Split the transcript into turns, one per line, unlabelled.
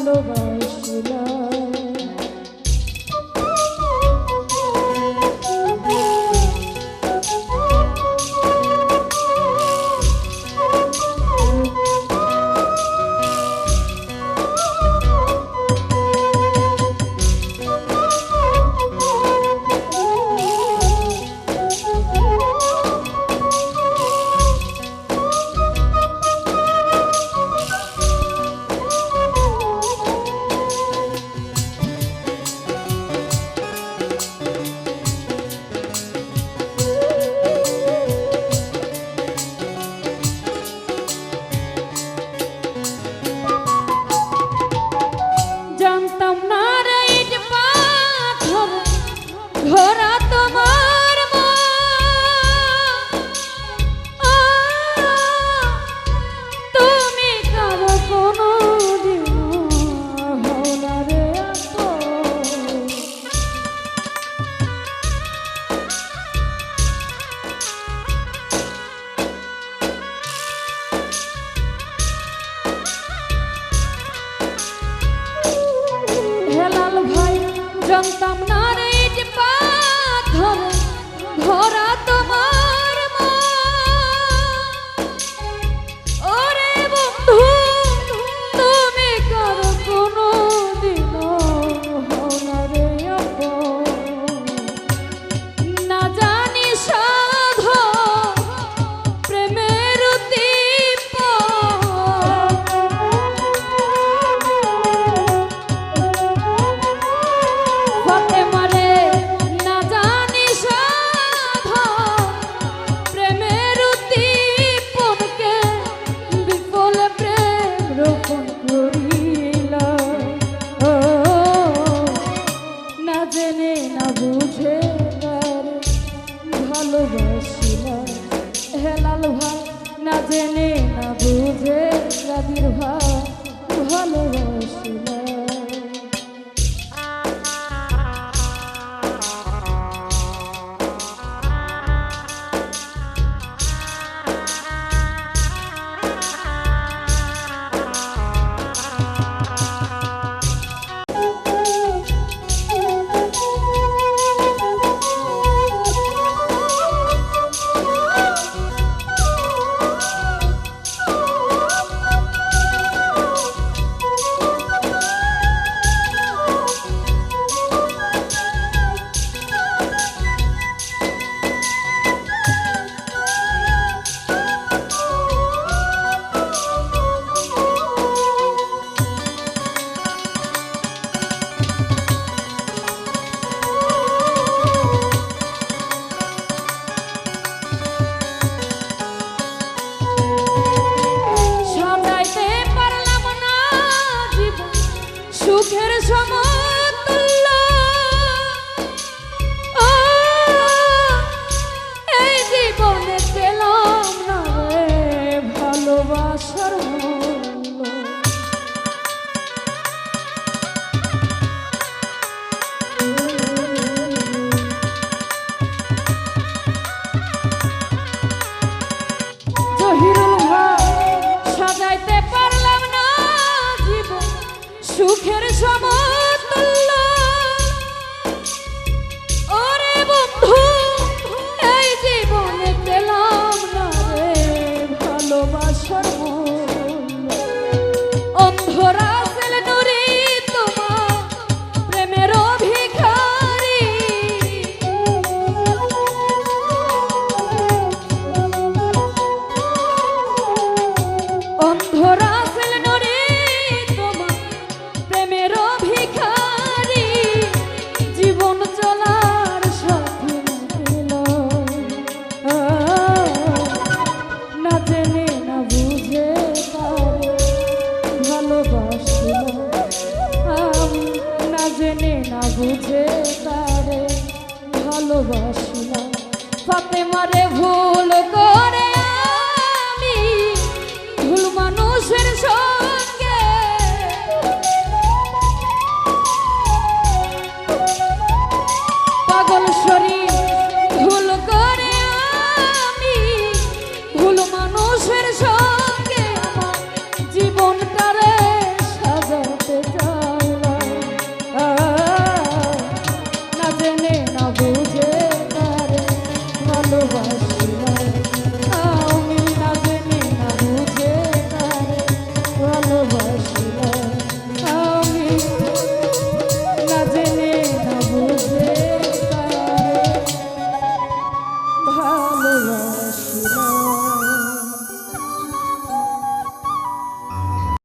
ভালোবাসলাম। বুঝে ভালোবাসিলা হেলাল ভাই না জেনে না বুঝে রাদির ভাই ভালোবাসিলা বুঝে তারে ভালোবাসি না ফাতে মারে ভুল করে